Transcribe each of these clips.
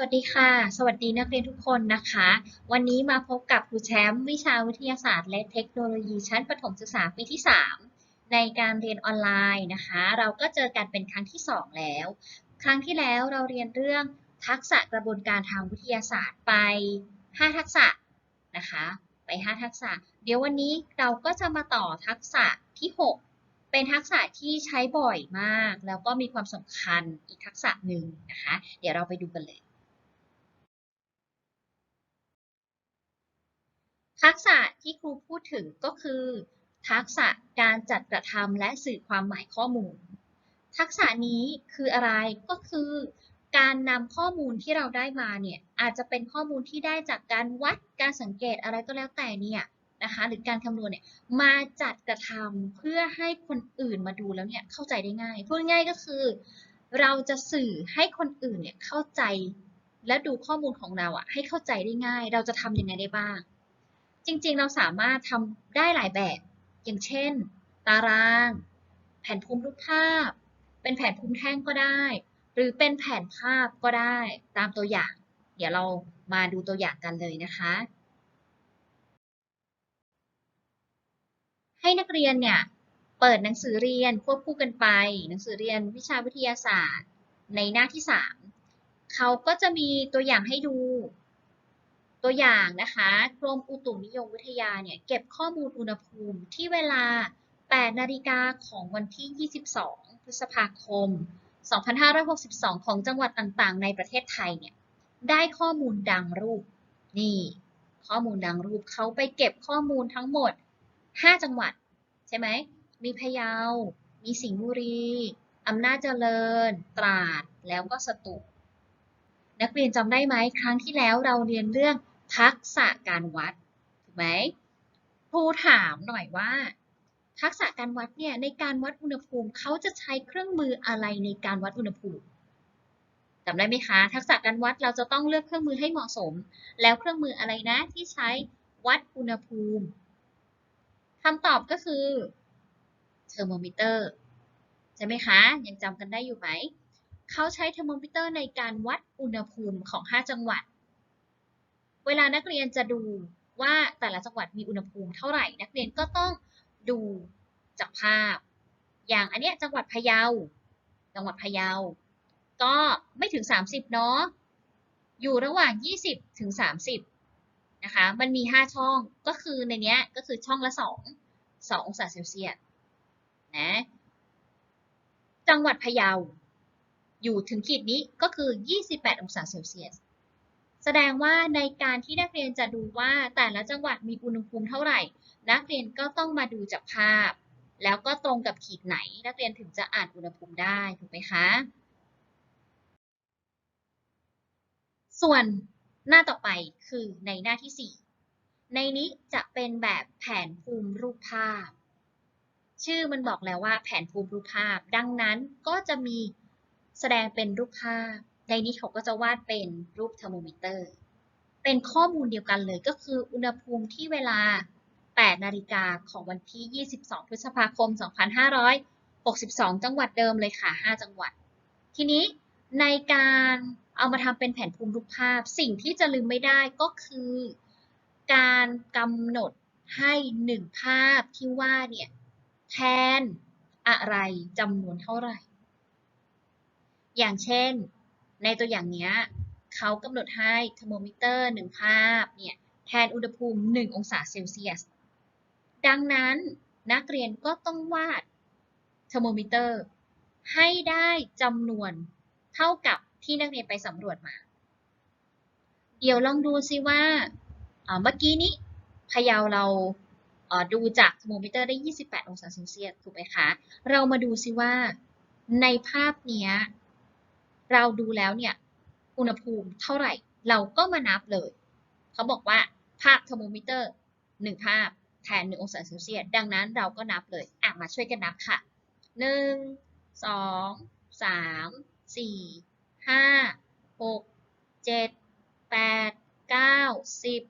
สวัสดีค่ะ สวัสดีนักเรียนทุกคนนะคะ วันนี้มาพบกับครูแชมป์วิชาวิทยาศาสตร์และเทคโนโลยีชั้นประถมศึกษาปีที่ 3 ในการเรียนออนไลน์นะคะ เราก็เจอกันเป็นครั้งที่ 2 แล้ว ครั้งที่แล้วเราเรียนเรื่องทักษะกระบวนการทางวิทยาศาสตร์ไป 5 ทักษะนะคะ ไป 5 ทักษะ เดี๋ยววันนี้เราก็จะมาต่อทักษะที่ 6 เป็นทักษะที่ใช้บ่อยมาก แล้วก็มีความสำคัญอีกทักษะหนึ่งนะคะ เดี๋ยวเราไปดูกันเลย ทักษะที่ครูพูดถึงก็คือ ทักษะการจัดกระทำและสื่อความหมายข้อมูล ทักษะนี้คืออะไรก็คือ การนำข้อมูลที่เราได้มาเนี่ยอาจจะเป็นข้อมูลที่ได้จากการวัดการสังเกตอะไรก็แล้วแต่เนี่ยนะคะหรือการคำนวณเนี่ยมาจัดกระทำเพื่อให้คนอื่นมาดูแล้วเนี่ยเข้าใจได้ง่ายพูดง่ายก็คือ เราจะสื่อให้คนอื่นเนี่ยเข้าใจและดูข้อมูลของเราอะให้เข้าใจได้ง่าย เราจะทำยังไงได้บ้าง จริงๆ เราสามารถทำได้หลายแบบ อย่างเช่น ตาราง แผนภูมิรูปภาพ เป็นแผนภูมิแท่งก็ได้ หรือเป็นแผนภาพก็ได้ตามตัวอย่าง เดี๋ยวเรามาดูตัวอย่างกันเลยนะคะ ให้นักเรียนเนี่ยเปิดหนังสือเรียนควบคู่กันไป หนังสือเรียนวิชาวิทยาศาสตร์ ในหน้าที่ 3 เขาก็จะมีตัวอย่างให้ดู ตัวอย่างนะคะกรมอุตุนิยมวิทยาเนี่ยเก็บข้อมูลอุณหภูมิที่เวลา 8 นาฬิกาของวันที่ 22 พฤษภาคม 2562 ของจังหวัดต่างๆ ในประเทศไทยเนี่ยได้ข้อมูลดังรูป นี่ ข้อมูลดังรูปเขาไปเก็บข้อมูลทั้งหมด 5 จังหวัด ใช่ไหม มีพะเยา มีสิงห์บุรี อำนาจเจริญ ตราด แล้วก็สตูลนักเรียนจำได้ไหมครั้งที่แล้วเราเรียนเรื่อง ทักษะการวัดถูกไหมครูถามหน่อยว่า ทักษะการวัดเนี่ยในการวัดอุณหภูมิเขาจะใช้เครื่องมืออะไรในการวัดอุณหภูมิจำได้ไหมคะ ทักษะการวัดเราจะต้องเลือกเครื่องมือให้เหมาะสม แล้วเครื่องมืออะไรนะที่ใช้วัดอุณหภูมิคำตอบก็คือเทอร์โมมิเตอร์ใช่ไหมคะ ยังจำกันได้อยู่ไหม เขาใช้เทอร์โมมิเตอร์ในการวัดอุณหภูมิของ 5 จังหวัด เวลานักเรียนจะดูว่าแต่ละจังหวัดมีอุณหภูมิเท่าไหร่ นักเรียนก็ต้องดูจากภาพ อย่างอันเนี้ยจังหวัดพะเยา จังหวัดพะเยา ก็ไม่ถึง 30 เนาะ อยู่ระหว่าง 20 ถึง 30 นะคะ มันมี 5 ช่อง ก็คือในเนี้ยก็คือช่องละ 2 2 องศาเซลเซียส นะ จังหวัดพะเยา อยู่ถึงขีดนี้ก็คือ 28 องศาเซลเซียสแส ดงว่าในการที่นักเรียนจะดูว่าแต่ละจังหวัดมีอุณหภูมิเท่าไหร่ นักเรียนก็ต้องมาดูจากภาพ แล้วก็ตรงกับขีดไหน นักเรียนถึงจะอ่านอุณหภูมิได้ถูกไหมคะ ส่วนหน้าต่อไปคือในหน้าที่ 4 ในนี้จะเป็นแบบแผนภูมิรูปภาพ ชื่อมันบอกแล้วว่าแผนภูมิรูปภาพ ดังนั้นก็จะมีแสดงเป็นรูปภาพ ในนี้เขาก็จะวาดเป็นรูปเทอร์โมมิเตอร์ เป็นข้อมูลเดียวกันเลยก็คืออุณหภูมิที่เวลา 8 นาฬิกาของวันที่ 22 พฤษภาคม 2562 จังหวัดเดิมเลยค่ะ 5 จังหวัด ทีนี้ในการเอามาทำเป็นแผนภูมิรูปภาพ สิ่งที่จะลืมไม่ได้ก็คือ การกำหนดให้หนึ่งภาพที่ว่าเนี่ยแทนอะไรจำนวนเท่าไหร่ อย่างเช่น ในตัวอย่างนี้เขากำหนดให้เทอร์โมมิเตอร์หนึ่งภาพเนี่ยแทนอุณหภูมิ 1 องศาเซลเซียส ดังนั้นนักเรียนก็ต้องวาดเทอร์โมมิเตอร์ให้ได้จำนวนเท่ากับที่นักเรียนไปสำรวจมา เดี๋ยวลองดูซิว่าเมื่อกี้นี้พยาวเราดูจากเทอร์โมมิเตอร์ได้ 28 องศาเซลเซียสถูกไหมคะ เรามาดูซิว่าในภาพนี้ เราดูแล้วเนี่ยอุณหภูมิเท่าไหร่เราก็มานับเลย เขาบอกว่าภาพเทอร์โมมิเตอร์1ภาพแทน1องศาเซลเซียสดังนั้นเราก็นับเลยอะมาช่วยกันนับค่ะ1 2 3 4 5 6 7 8 9 10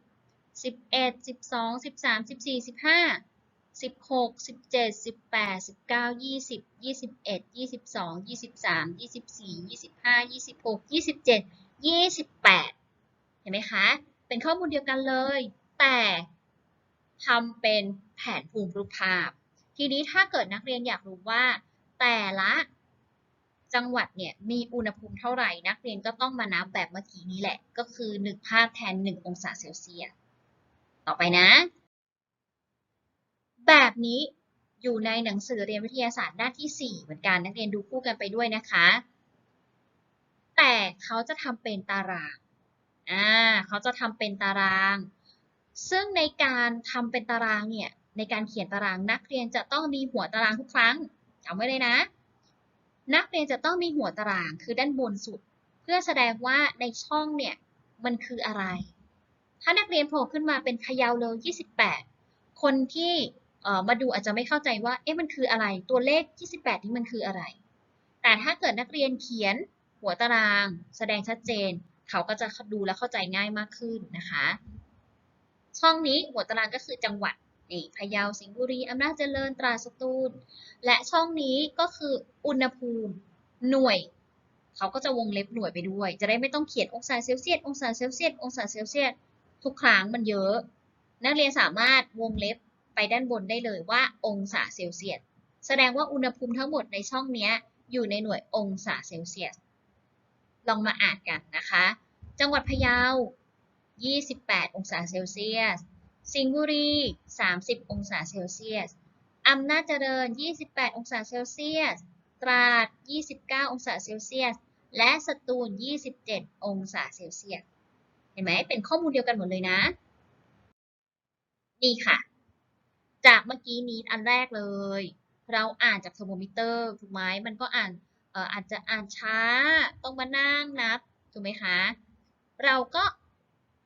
11 12 13 14 15 16 17 18 19 20 21 22 23 24 25 26 27 28เห็นไหมคะ เป็นข้อมูลเดียวกันเลย แต่ทำเป็นแผนภูมิรูปภาพ ทีนี้ถ้าเกิดนักเรียนอยากรู้ว่า แต่ละจังหวัดเนี่ยมีอุณหภูมิเท่าไหร่ นักเรียนก็ต้องมานับแบบเมื่อกี้นี้แหละ ก็คือ 1 ภาพแทน 1 องศาเซลเซียส ต่อไปนะ แบบนี้อยู่ในหนังสือเรียนวิทยาศาสตร์หน้าที่ 4 เหมือนกันนักเรียนดูคู่กันไปด้วยนะคะ แต่เขาจะทำเป็นตารางอ่าเขาจะทำเป็นตาราง ซึ่งในการทำเป็นตารางเนี่ยในการเขียนตารางนักเรียนจะต้องมีหัวตารางทุกครั้งจำไว้เลยนะ นักเรียนจะต้องมีหัวตารางคือด้านบนสุด เพื่อแสดงว่าในช่องเนี่ยมันคืออะไร ถ้านักเรียนโผล่ขึ้นมาเป็นพยาวเลย28 คนที่ มาดูอาจจะไม่เข้าใจว่าเอ๊ะมันคืออะไรตัวเลข 28 นี้มันคืออะไร แต่ถ้าเกิดนักเรียนเขียนหัวตาราง แสดงชัดเจน เขาก็จะดูและเข้าใจง่ายมากขึ้นนะคะช่องนี้หัวตารางก็คือจังหวัดนี่พะเยาสิงห์บุรีอำนาจเจริญตราดสตูล และช่องนี้ก็คืออุณหภูมิหน่วย เขาก็จะวงเล็บหน่วยไปด้วย จะได้ไม่ต้องเขียนองศาเซลเซียสองศาเซลเซียสองศาเซลเซียสทุกครั้งมันเยอะ นักเรียนสามารถวงเล็บ ไปด้านบนได้เลยว่าองศาเซลเซียส แสดงว่าอุณหภูมิทั้งหมดในช่องนี้อยู่ในหน่วยองศาเซลเซียส ลองมาอ่านกันนะคะ จังหวัดพะเยา 28 องศาเซลเซียส สิงห์บุรี 30 องศาเซลเซียส อำนาจเจริญ 28 องศาเซลเซียส ตราด 29 องศาเซลเซียส และสตูล 27 องศาเซลเซียส เห็นไหม เป็นข้อมูลเดียวกันหมดเลยนะ นี่ค่ะ จากเมื่อกี้นี้อันแรกเลย เราอ่านจากเทอร์โมมิเตอร์ถูกไหมมันก็อ่านอาจจะอ่านช้าต้องมานั่งนับถูกไหมคะ เราก็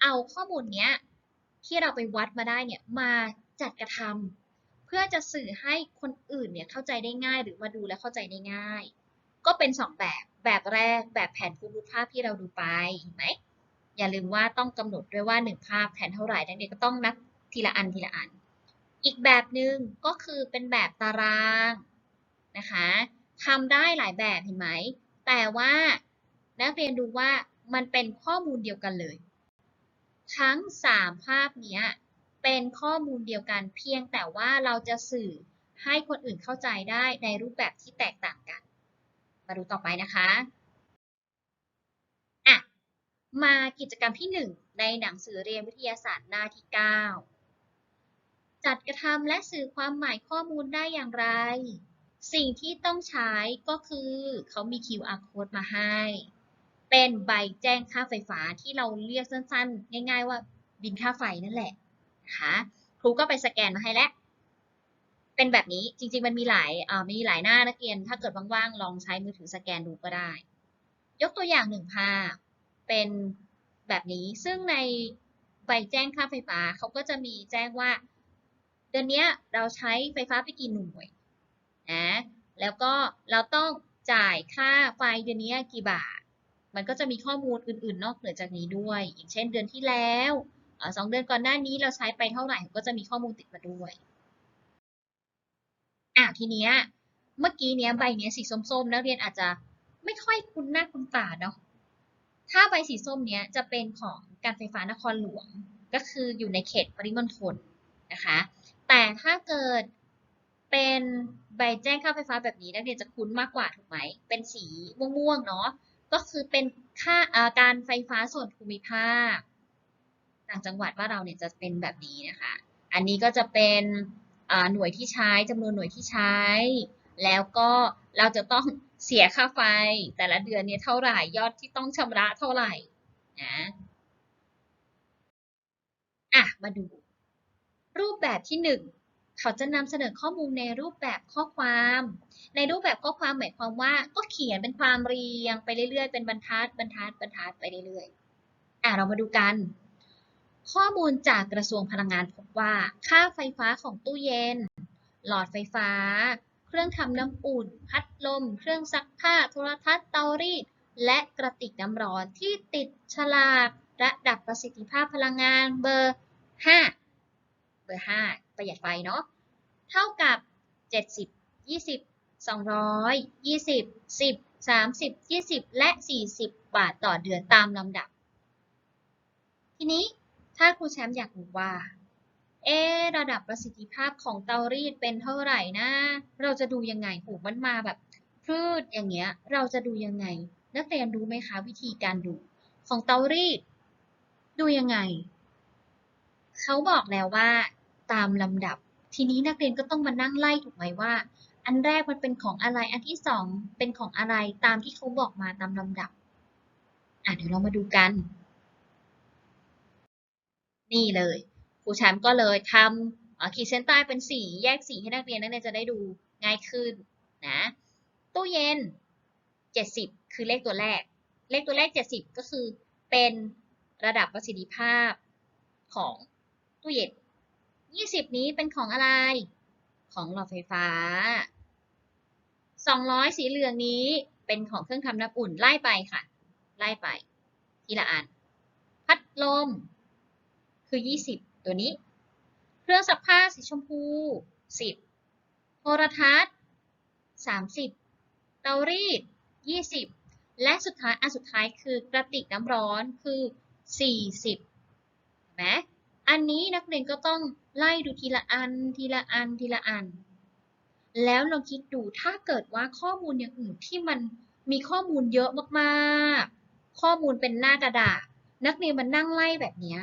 เอาข้อมูลเนี้ยที่เราไปวัดมาได้เนี่ยมาจัดกระทำเพื่อจะสื่อให้คนอื่นเนี่ยเข้าใจได้ง่ายหรือมาดูและเข้าใจได้ง่าย ก็เป็น 2 แบบแบบแรกแบบแผนภูมิรูปภาพที่เราดูไปเห็นไหมอย่าลืมว่าต้องกำหนดด้วยว่า 1 ภาพแผนเท่าไหร่ดังนั้นก็ต้องนับทีละอันทีละอัน อีกแบบหนึ่งก็คือเป็นแบบตารางนะคะทำได้หลายแบบเห็นไหม แต่ว่านักเรียนดูว่ามันเป็นข้อมูลเดียวกันเลย ทั้ง 3 ภาพนี้เป็นข้อมูลเดียวกันเพียงแต่ว่าเราจะสื่อให้คนอื่นเข้าใจได้ในรูปแบบที่แตกต่างกัน มาดูต่อไปนะคะอะมากิจกรรมที่ 1 ในหนังสือเรียนวิทยาศาสตร์หน้าที่ 9 จัดกระทำและสื่อความหมายข้อมูลได้อย่างไร สิ่งที่ต้องใช้ก็คือเขามี QR code มาให้ เป็นใบแจ้งค่าไฟฟ้าที่เราเรียกสั้นๆ ง่ายๆว่าบินค่าไฟนั่นแหละนะคะครูก็ไปสแกนมาให้แล้ว เป็นแบบนี้จริงๆมันมีหลายมีหลายหน้านักเรียน ถ้าเกิดว่างๆ ลองใช้มือถือสแกนดูก็ได้ ยกตัวอย่างหนึ่งภาพเป็นแบบนี้ซึ่งในใบแจ้งค่าไฟฟ้าเขาก็จะมีแจ้งว่า เดือนนี้เราใช้ไฟฟ้าไปกี่หน่วยนะแล้วก็เราต้องจ่ายค่าไฟเดือนนี้กี่บาท มันก็จะมีข้อมูลอื่นๆ นอกเหนือจากนี้ด้วย อย่างเช่นเดือนที่แล้วสองเดือนก่อนหน้านี้เราใช้ไปเท่าไหร่ก็จะมีข้อมูลติดมาด้วยอะทีเนี้ยเมื่อกี้เนี้ยใบเนี้ยสีส้มๆนักเรียนอาจจะไม่ค่อยคุ้นหน้าคุ้นตาเนาะถ้าใบสีส้มเนี้ยจะเป็นของการไฟฟ้านครหลวง ก็คืออยู่ในเขตปริมณฑลนะคะ แต่ถ้าเกิดเป็นใบแจ้งค่าไฟฟ้าแบบนี้นักเรียนจะคุ้นมากกว่าถูกไหม เป็นสีม่วงๆเนาะ ก็คือเป็นค่าการไฟฟ้าส่วนภูมิภาค ต่างจังหวัดว่าเราเนี่ยจะเป็นแบบนี้นะคะ อันนี้ก็จะเป็นหน่วยที่ใช้จำนวนหน่วยที่ใช้ แล้วก็เราจะต้องเสียค่าไฟแต่ละเดือนเนี่ยเท่าไหร่ยอดที่ต้องชำระเท่าไหร่นะอะมาดู รูปแบบที่ 1 เขาจะนำเสนอข้อมูลในรูปแบบข้อความ ในรูปแบบข้อความหมายความว่าก็เขียนเป็นความเรียงไปเรื่อยๆ เป็นบรรทัด บรรทัด บรรทัดไปเรื่อยๆ อะเรามาดูกัน ข้อมูลจากกระทรวงพลังงานพบว่าค่าไฟฟ้าของตู้เย็น หลอดไฟฟ้า เครื่องทำน้ำอุ่น พัดลม เครื่องซักผ้า โทรทัศน์เตารีด และกระติกน้ำร้อนที่ติดฉลากระดับประสิทธิภาพพลังงานเบอร์ 5 เบอร์5ประหยัดไฟเนาะเท่ากับ70 20 200 20 10 30 20และ40บาทต่อเดือนตามลำดับ ทีนี้ถ้าครูแชมป์อยากรู้ว่า เอระดับประสิทธิภาพของเตารีดเป็นเท่าไหร่นะ เราจะดูยังไงโหมันมาแบบพืดอย่างเงี้ย เราจะดูยังไง นักเรียนรู้ไหมคะวิธีการดู ของเตารีด ดูยังไง เขาบอกแล้วว่าตามลำดับ ทีนี้นักเรียนก็ต้องมานั่งไล่ถูกไหมว่า อันแรกมันเป็นของอะไร อันที่สองเป็นของอะไรตามที่เขาบอกมาตามลำดับ อะเดี๋ยวเรามาดูกัน นี่เลยครูแชมป์ก็เลยทำขีดเส้นใต้เป็นสีแยกสีให้นักเรียนนักเรียนจะได้ดูง่ายขึ้นนะตู้เย็น 70 คือเลขตัวแรก เลขตัวแรก 70 ก็คือเป็นระดับประสิทธิภาพของ ตู้เย็น20นี้เป็นของอะไร ของหลอดไฟฟ้า200สีเหลืองนี้เป็นของเครื่องทำน้ำอุ่นไล่ไปค่ะ ไล่ไป ทีละอัน พัดลม คือ20ตัวนี้ เครื่องซักผ้าสีชมพู10โทรทัศน์30เตารีด20และสุดท้ายอันสุดท้ายคือกระติกน้ำร้อนคือ40เห็นไหม อันนี้นักเรียนก็ต้องไล่ดูทีละอัน ทีละอัน ทีละอัน แล้วลองคิดดูถ้าเกิดว่าข้อมูลอย่างอื่นที่มันมีข้อมูลเยอะมากๆ ข้อมูลเป็นหน้ากระดาษ นักเรียนมันนั่งไล่แบบนี้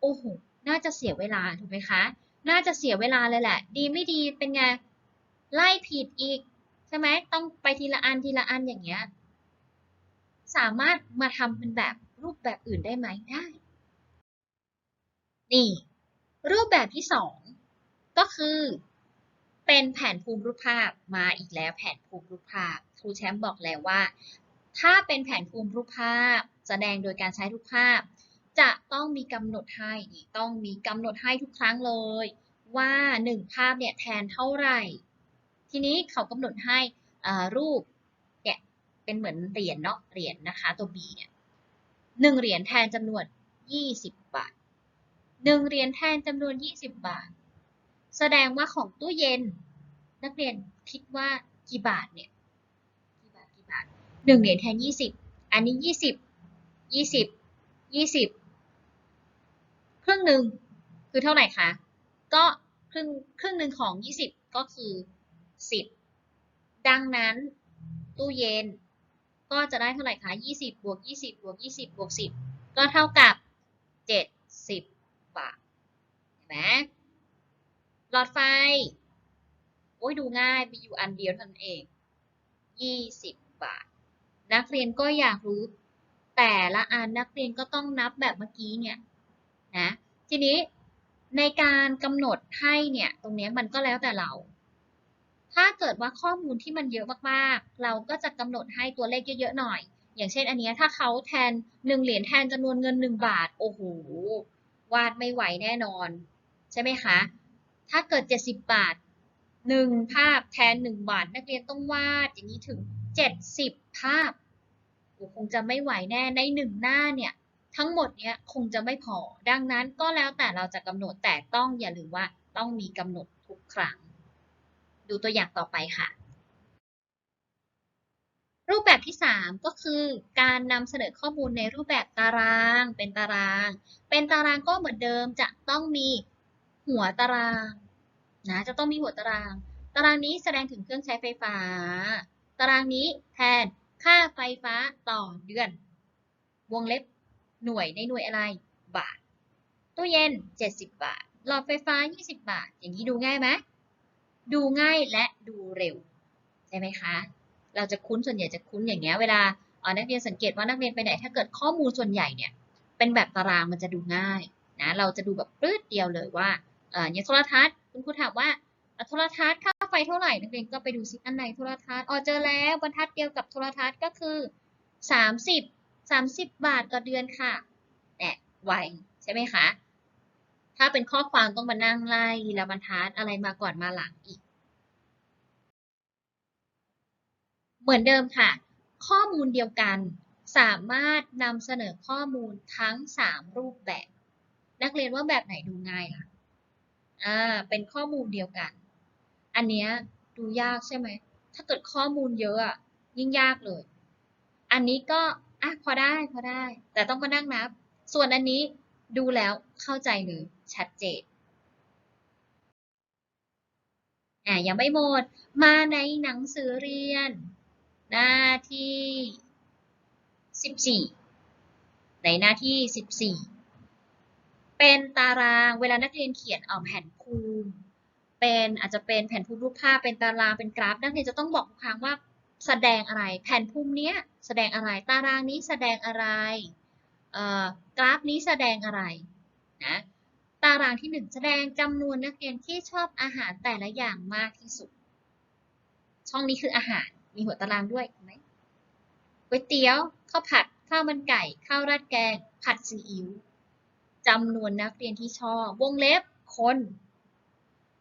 โอ้โห น่าจะเสียเวลาถูกไหมคะ น่าจะเสียเวลาเลยแหละ ดีไม่ดีเป็นไง ไล่ผิดอีกใช่ไหมต้องไปทีละอันทีละอันอย่างเงี้ย สามารถมาทำเป็นแบบรูปแบบอื่นได้ไหมได้ นี่ รูปแบบที่สองก็คือ เป็นแผนภูมิรูปภาพมาอีกแล้วแผนภูมิรูปภาพครูแชมป์บอกแล้วว่า ถ้าเป็นแผนภูมิรูปภาพ แสดงโดยการใช้รูปภาพ จะต้องมีกำหนดให้ต้องมีกำหนดให้ทุกครั้งเลย ว่าหนึ่งภาพเนี่ยแทนเท่าไหร่ ทีนี้เขากำหนดให้รูปเนี่ยเป็นเหมือนเหรียญเนาะเหรียญนะคะตัว B เนี่ยหนึ่งเหรียญแทนจำนวน 20 บาทหนึ่งเหรียญแทนจำนวน 20 บาท แสดงว่าของตู้เย็น นักเรียนคิดว่ากี่บาทเนี่ยกี่บาทกี่บาทหนึ่งเหรียญแทน 20 อันนี้ 20 20 20 ครึ่งหนึ่งคือเท่าไหร่คะ ก็ครึ่งครึ่งหนึ่งของ 20 ก็คือ 10 ดังนั้นตู้เย็นก็จะได้เท่าไหร่คะ 20 บวก 20 บวก 20 บวก 10 ก็เท่ากับ70บาทเห็ นไหมหลอดไฟ โอ้ยดูง่ายมีอยู่อันเดียวเท่านั้นเอง 20 บาท นักเรียนก็อยากรู้ แต่ละอันนักเรียนก็ต้องนับแบบเมื่อกี้เนี่ยนะทีนี้ในการกำหนดให้เนี่ยตรงเนี้ยมันก็แล้วแต่เรา ถ้าเกิดว่าข้อมูลที่มันเยอะมากๆ เราก็จะกำหนดให้ตัวเลขเยอะๆหน่อย อย่างเช่นอันเนี้ยถ้าเขาแทนหนึ่งเหรียญแทนจำนวนเงินหนึ่งบาท โอ้โหวาดไม่ไหวแน่นอน ช่ไหมคะ ถ้าเกิด 70 บาทหนึ่งภาพแทนหนึ่งบาท นักเรียนต้องวาดอย่างนี้ถึง 70 ภาพโอ้คงจะไม่ไหวแน่ในหนึ่งหน้าเนี่ย ทั้งหมดเนี้ยคงจะไม่พอ ดังนั้นก็แล้วแต่เราจะกำหนดแต่ต้องอย่าลืมว่าต้องมีกำหนดทุกครั้ง ดูตัวอย่างต่อไปค่ะ รูปแบบที่ 3 ก็คือการนำเสนอข้อมูลในรูปแบบตาราง เป็นตาราง เป็นตารางก็เหมือนเดิมจะต้องมี หัวตารางนะจะต้องมีหัวตาราง ตารางนี้แสดงถึงเครื่องใช้ไฟฟ้า ตารางนี้แทนค่าไฟฟ้าต่อเดือน วงเล็บหน่วยในหน่วยอะไรบาท ตู้เย็น 70 บาท หลอดไฟฟ้า 20 บาท อย่างนี้ดูง่ายไหมดูง่ายและดูเร็ว ใช่ไหมคะ เราจะคุ้นส่วนใหญ่จะคุ้นอย่างเงี้ยเวลาออนักเรียนสังเกตว่านักเรียนไปไหน ถ้าเกิดข้อมูลส่วนใหญ่เนี่ย เป็นแบบตารางมันจะดูง่ายนะ เราจะดูแบบปื้ดเดียวเลยว่า อย่างโทรทัศน์คุณครูถามว่าโทรทัศน์ค่าไฟเท่าไหร่นักเรียนก็ไปดูซิอันไหนโทรทัศน์อ๋อเจอแล้วบรรทัดเดียวกับโทรทัศน์ก็คือ 30 30 บาทต่อเดือนค่ะเนี่ยไวใช่ไหมคะ ถ้าเป็นข้อความต้องมานั่งไล่ทีละบรรทัดอะไรมาก่อนมาหลังอีก เหมือนเดิมค่ะ ข้อมูลเดียวกัน สามารถนำเสนอข้อมูลทั้ง 3 รูปแบบ นักเรียนว่าแบบไหนดูง่ายล่ะ อ่า เป็นข้อมูลเดียวกัน อันเนี้ยดูยากใช่ไหม ถ้าเกิดข้อมูลเยอะอะยิ่งยากเลย อันนี้ก็อะพอได้พอได้ แต่ต้องมานั่งนับ ส่วนอันนี้ดูแล้วเข้าใจเลยชัดเจนอะยังไม่หมด มาในหนังสือเรียน หน้าที่ 14 ในหน้าที่ 14 เป็นตารางเวลานักเรียนเขียนเอาแผ่นภูมิเป็นอาจจะเป็นแผ่นภูมิรูปภาพเป็นตารางเป็นกราฟ นักเรียนจะต้องบอกทุกครั้งว่าแสดงอะไร แผ่นภูมิเนี้ยแสดงอะไรตารางนี้แสดงอะไรเอ่อกราฟนี้แสดงอะไรนะตารางที่ 1 แสดงจำนวนนักเรียนที่ชอบอาหารแต่ละอย่างมากที่สุด ช่องนี้คืออาหารมีหัวตารางด้วยเห็นไหมก๋วยเตี๋ยวข้าวผัดข้าวมันไก่ ข้าวราดแกง ผัดซีอิ๊ว จำนวนนักเรียนที่ชอบ วงเล็บคน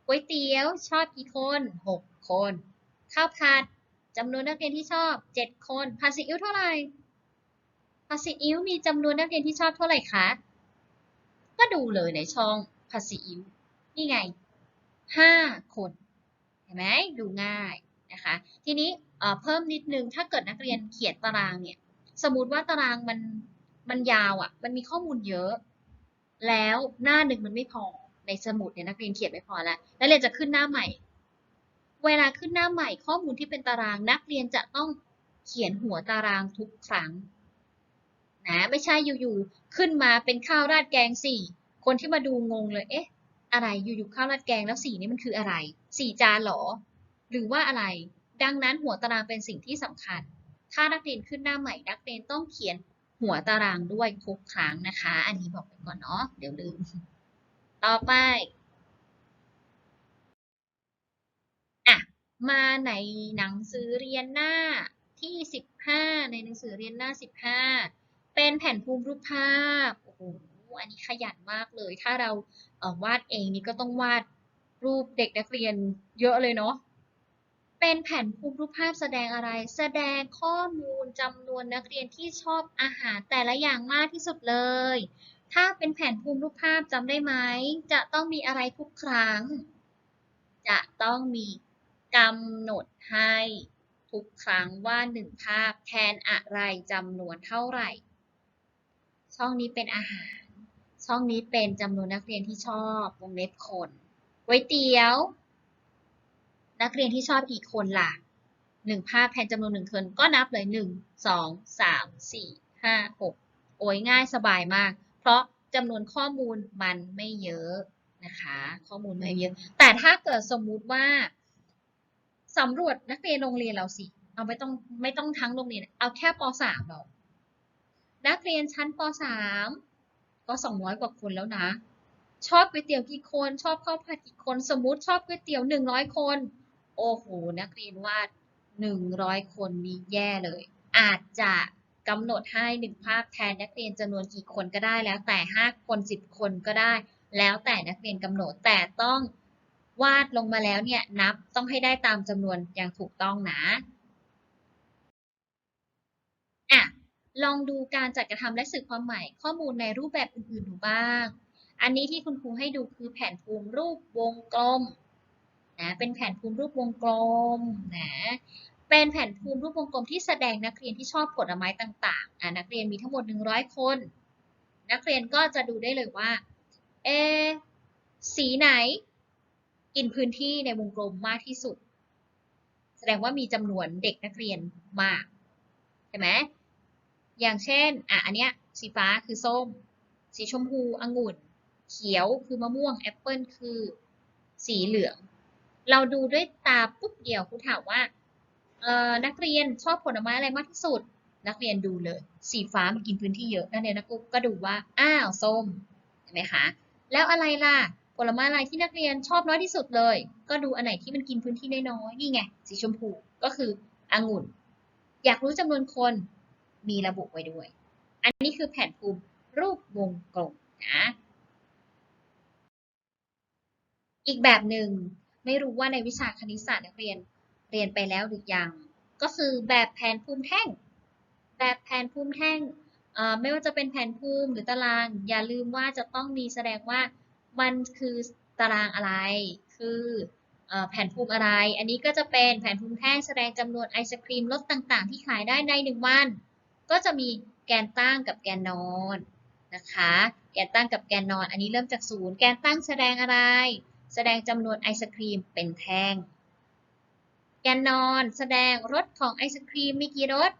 ก๋วยเตี๋ยวชอบกี่คน 6 คน ข้าวผัดจำนวนนักเรียนที่ชอบ 7 คนผัดซีอิ๊วเท่าไหร่ผัดซีอิ๊วมีจำนวนนักเรียนที่ชอบเท่าไหร่คะ ก็ดูเลยในช่องผัดซีอิ๊วนี่ไง 5 คน เห็นไหมดูง่ายนะคะ ทีนี้เอ่อเพิ่มนิดนึงถ้าเกิดนักเรียนเขียนตารางเนี่ย สมมติว่าตารางมันมันยาวอะ มันมีข้อมูลเยอะ แล้วหน้าหนึ่งมันไม่พอในสมุดเนี่ยนักเรียนเขียนไม่พอแล้วแล้วเรียนจะขึ้นหน้าใหม่ เวลาขึ้นหน้าใหม่ข้อมูลที่เป็นตารางนักเรียนจะต้องเขียนหัวตารางทุกครั้งนะไม่ใช่อยู่ๆขึ้นมาเป็นข้าวราดแกงสี่คนที่มาดูงงเลยเอ๊ะอะไรอยู่ๆข้าวราดแกงแล้วสีนี่มันคืออะไรสี่จานเหรอ หรือว่าอะไร ดังนั้นหัวตารางเป็นสิ่งที่สำคัญ ถ้านักเรียนขึ้นหน้าใหม่นักเรียนต้องเขียน หัวตารางด้วยทุกครั้งนะคะ อันนี้บอกไปก่อนเนาะเดี๋ยวลืม ต่อไปอะมาในหนังสือเรียนหน้าที่ 15 ในหนังสือเรียนหน้า 15 เป็นแผ่นภูมิรูปภาพโอ้โหอันนี้ขยันมากเลย ถ้าเราเวาดเองนี่ก็ต้องวาดรูปเด็กนักเรียนเยอะเลยเนาะ เป็นแผ่นภูมิรูปภาพแสดงอะไร แสดงข้อมูลจำนวนนักเรียนที่ชอบอาหารแต่ละอย่างมากที่สุดเลย ถ้าเป็นแผ่นภูมิรูปภาพจำได้ไหม จะต้องมีอะไรทุกครั้ง จะต้องมีกำหนดให้ทุกครั้งว่าหนึ่งภาพแทนอะไรจำนวนเท่าไหร่ ช่องนี้เป็นอาหาร ช่องนี้เป็นจำนวนนักเรียนที่ชอบวงเล็บคนก๋วยเตี๋ยว นักเรียนที่ชอบกี่คนล่ะหนึ่งภาพแทนจำนวนหนึ่งคนก็นับเลยหนึ่งสองสามสี่ห้าหกโอ้ยง่ายสบายมาก เพราะจำนวนข้อมูลมันไม่เยอะนะคะ ข้อมูลไม่เยอะ แต่ถ้าเกิดสมมุติว่าสำรวจนักเรียนโรงเรียนเราสิ เอาไม่ต้องไม่ต้องทั้งโรงเรียน เอาแค่ป .3 เรานักเรียนชั้นป .3 ก็200กว่าคนแล้วนะ ชอบก๋วยเตี๋ยวกี่คน ชอบข้าวผัดกี่คน สมมุติชอบก๋วยเตี๋ยว100 คน โอ้โห นักเรียนวาด 100 คนนี่แย่เลย อาจจะกำหนดให้หนึ่งภาพแทนนักเรียนจำนวนกี่คนก็ได้ แล้วแต่ 5 คน 10 คนก็ได้ แล้วแต่นักเรียนกำหนดแต่ต้องวาดลงมาแล้วเนี่ยนับต้องให้ได้ตามจำนวนอย่างถูกต้องนะอะลองดูการจัดกระทำและสื่อความหมายข้อมูลในรูปแบบอื่นๆดูบ้าง อันนี้ที่คุณครูให้ดูคือแผนภูมิรูปวงกลม นะเป็นแผนภูมิรูปวงกลมนะเป็นแผนภูมิรูปวงกลมที่แสดงนักเรียนที่ชอบผลไม้ต่างๆอะนักเรียนมีทั้งหมด 100 คน นักเรียนก็จะดูได้เลยว่าเอสีไหน กินพื้นที่ในวงกลมมากที่สุด แสดงว่ามีจำนวนเด็กนักเรียนมากใช่ไหมอย่างเช่นอะอันเนี้ยสีฟ้าคือส้ม สีชมพูองุ่น เขียวคือมะม่วงแอปเปิลคือสีเหลือง เราดูด้วยตาปุ๊บเดียวครูถามว่าเออนักเรียนชอบผลไม้อะไรมากที่สุด นักเรียนดูเลย สีฟ้ามันกินพื้นที่เยอะนักเรียนนะกุ๊กก็ดูว่าอ้าวส้มเห็นไหมคะแล้วอะไรล่ะผลไม้อะไรที่นักเรียนชอบน้อยที่สุดเลย ก็ดูอันไหนที่มันกินพื้นที่น้อยๆนี่ไงสีชมพูก็คือองุ่น อยากรู้จำนวนคนมีระบุไว้ด้วย อันนี้คือแผนภูมิรูปวงกลมนะอีกแบบหนึ่ง ไม่รู้ว่าในวิชาคณิตศาสตร์นักเรียนเรียนไปแล้วหรือยัง ก็คือแบบแผนภูมิแท่ง แบบแผนภูมิแท่งไม่ว่าจะเป็นแผนภูมิหรือตาราง อย่าลืมว่าจะต้องมีแสดงว่ามันคือตารางอะไร คือเอ่อแผนภูมิอะไร อันนี้ก็จะเป็นแผนภูมิแท่งแสดงจำนวนไอศครีมรสต่างๆ ที่ขายได้ในหนึ่งวัน ก็จะมีแกนตั้งกับแกนนอนนะคะ แกนตั้งกับแกนนอน อันนี้เริ่มจากศูนย์แกนตั้งแสดงอะไร แสดงจำนวนไอศครีมเป็นแท่งแกนนอนแสดงรสของไอศครีมมีกี่รส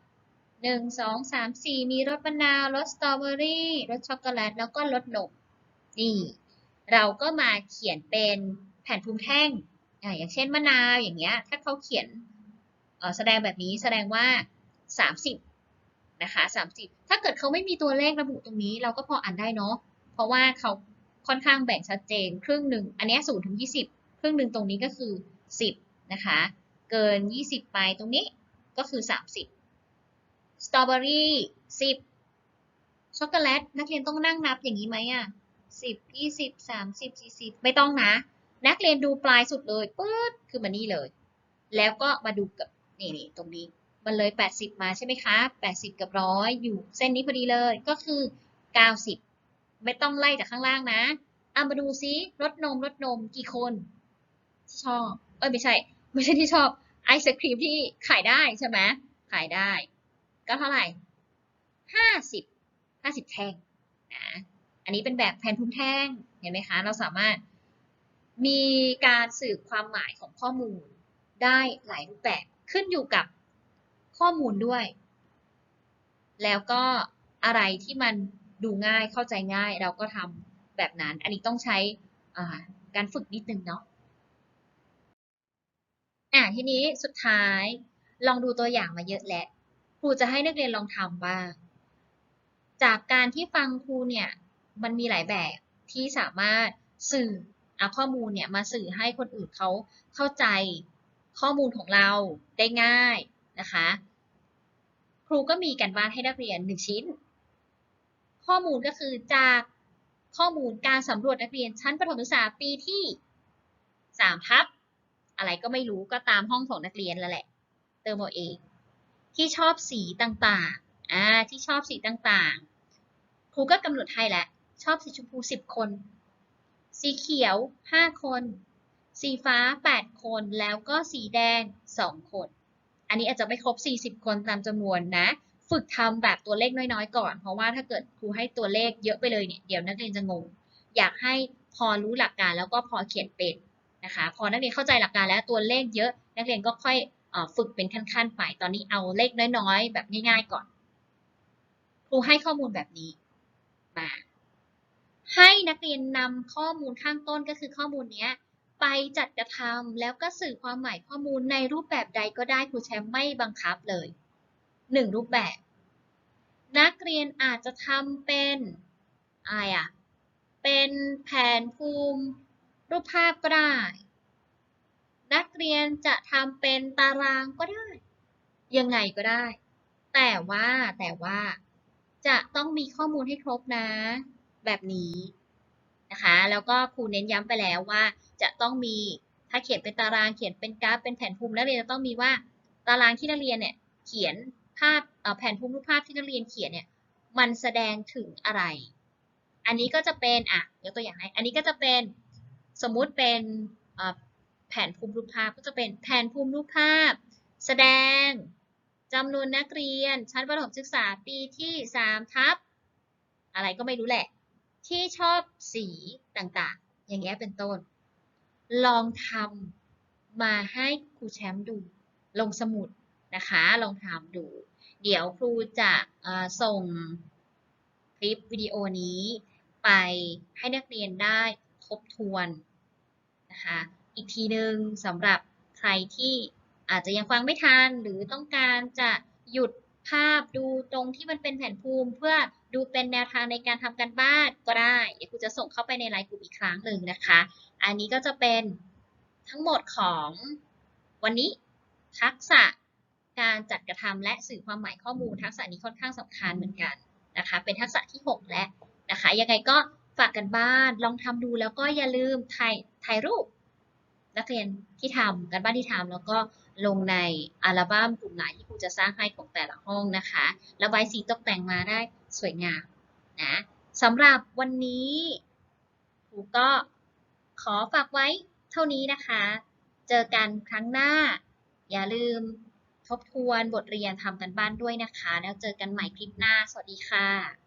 หนึ่งสองสามสี่มีรสมะนาวรสสตรอเบอรี่รสช็อกโกแลตแล้วก็รสนมนี่เราก็มาเขียนเป็นแผ่นภูมิแท่งอย่างเช่นมะนาวอย่างเงี้ยถ้าเขาเขียนแสดงแบบนี้แสดงว่า 30 นะคะ 30 ถ้าเกิดเขาไม่มีตัวเลขระบุตรงนี้ เราก็พออ่านได้เนาะเพราะว่าเขา ค่อนข้างแบ่งชัดเจน ครึ่งหนึ่งอันนี้0ถึง20ครึ่งหนึ่งตรงนี้ก็คือ10นะคะ เกิน20ไปตรงนี้ก็คือ30สตรอเบอรี่10ช็อกโกแลตนักเรียนต้องนั่งนับอย่างนี้ไหมอะ10 20 30 40ไม่ต้องนะ นักเรียนดูปลายสุดเลยปื๊ดคือมานี่เลย แล้วก็มาดูกับนี่นี่ตรงนี้มันเลย 80 มาใช่ไหมคะ 80 กับร้อยอยู่เส้นนี้พอดีเลยก็คือ 90 ไม่ต้องไล่จากข้างล่างนะเอามาดูซิรสนมรสนมกี่คนที่ชอบ เอ้ยไม่ใช่ ไม่ใช่ที่ชอบไอศครีมที่ขายได้ใช่ไหมขายได้ ก็เท่าไหร่50 50แท่งนะอันนี้เป็นแบบแผนภูมิแท่งเห็นไหมคะ เราสามารถมีการสื่อความหมายของข้อมูลได้หลายรูปแบบขึ้นอยู่กับข้อมูลด้วย แล้วก็อะไรที่มัน ดูง่ายเข้าใจง่ายเราก็ทำแบบนั้น อันนี้ต้องใช้การฝึกนิดนึงเนาะอะทีนี้สุดท้ายลองดูตัวอย่างมาเยอะแล้วครูจะให้นักเรียนลองทำบ้าง จากการที่ฟังครูเนี่ยมันมีหลายแบบที่สามารถสื่อเอาข้อมูลเนี่ยมาสื่อให้คนอื่นเขาเข้าใจข้อมูลของเราได้ง่ายนะคะ ครูก็มีการบ้านให้นักเรียนหนึ่งชิ้น ข้อมูลก็คือจากข้อมูลการสำรวจนักเรียนชั้นประถมศึกษาปีที่3ทับอะไรก็ไม่รู้ก็ตามห้องของนักเรียนแล้วแหละ เติมเอาเอง ที่ชอบสีต่างๆอ่าที่ชอบสีต่างๆ ครูก็กำหนดให้แล้วชอบสีชมพู 10 คน สีเขียว 5 คน สีฟ้า 8 คน แล้วก็สีแดง 2 คน อันนี้อาจจะไม่ครบ 40 คนตามจำนวนนะ ฝึกทำแบบตัวเลขน้อยๆ ก่อน เพราะว่าถ้าเกิดครูให้ตัวเลขเยอะไปเลยเนี่ยเดี๋ยวนักเรียนจะงง อยากให้พอรู้หลักการแล้วก็พอเขียนเป็นนะคะ พอนักเรียนเข้าใจหลักการแล้วตัวเลขเยอะ นักเรียนก็ค่อยฝึกเป็นขั้นๆไป ตอนนี้เอาเลขน้อยๆ แบบง่ายๆก่อน ครูให้ข้อมูลแบบนี้มาให้นักเรียนนำข้อมูลข้างต้นก็คือข้อมูลเนี้ยไปจัดกระทำแล้วก็สื่อความหมายข้อมูลในรูปแบบใดก็ได้ครูแชมป์ไม่บังคับเลย หนึ่งรูปแบบ นักเรียนอาจจะทำเป็นอะไรอะเป็นแผนภูมิรูปภาพก็ได้ นักเรียนจะทำเป็นตารางก็ได้ ยังไงก็ได้ แต่ว่าแต่ว่าจะต้องมีข้อมูลให้ครบนะ แบบนี้นะคะ แล้วก็ครูเน้นย้ำไปแล้วว่า จะต้องมีถ้าเขียนเป็นตารางเขียนเป็นกราฟเป็นแผนภูมินักเรียนจะต้องมีว่า ตารางที่นักเรียนเนี่ยเขียน ภาพแผนภูมิรูปภาพที่นักเรียนเขียนเนี่ยมันแสดงถึงอะไร อันนี้ก็จะเป็นอะยกตัวอย่างให้ อันนี้ก็จะเป็นสมมุติเป็นแผนภูมิรูปภาพก็จะเป็นแผนภูมิรูปภาพ แสดงจำนวนนักเรียนชั้นประถมศึกษาปีที่3ทับอะไรก็ไม่รู้แหละ ที่ชอบสีต่างๆ อย่างเงี้ยเป็นต้น ลองทำมาให้ครูแชมป์ดู ลงสมุด นะคะ ลองทำดู เดี๋ยวครูจะส่งคลิปวิดีโอนี้ไปให้นักเรียนได้ทบทวนนะคะ อีกทีหนึ่งสำหรับใครที่อาจจะยังฟังไม่ทันหรือต้องการจะหยุดภาพดูตรงที่มันเป็นแผนภูมิ เพื่อดูเป็นแนวทางในการทำการบ้านก็ได้เดี๋ยวครูจะส่งเข้าไปในไลน์กลุ่มอีกครั้งหนึ่งนะคะ อันนี้ก็จะเป็นทั้งหมดของวันนี้ทักษะ การจัดกระทำและสื่อความหมายข้อมูลทักษะนี้ค่อนข้างสำคัญเหมือนกันนะคะ เป็นทักษะที่ 6 แล้วนะคะ ยังไงก็ฝากกันบ้านลองทำดูแล้วก็อย่าลืมถ่ายถ่ายรูป นักเรียนที่ทำกันบ้านที่ทำแล้วก็ลงในอัลบั้มกลุ่มไหนที่ครูจะสร้างให้ของแต่ละห้องนะคะระบายสีตกแต่งมาได้สวยงามนะสำหรับวันนี้ครูก็ขอฝากไว้เท่านี้นะคะ เจอกันครั้งหน้า อย่าลืม ทบทวนบทเรียนทำกันบ้านด้วยนะคะ แล้วเจอกันใหม่คลิปหน้า สวัสดีค่ะ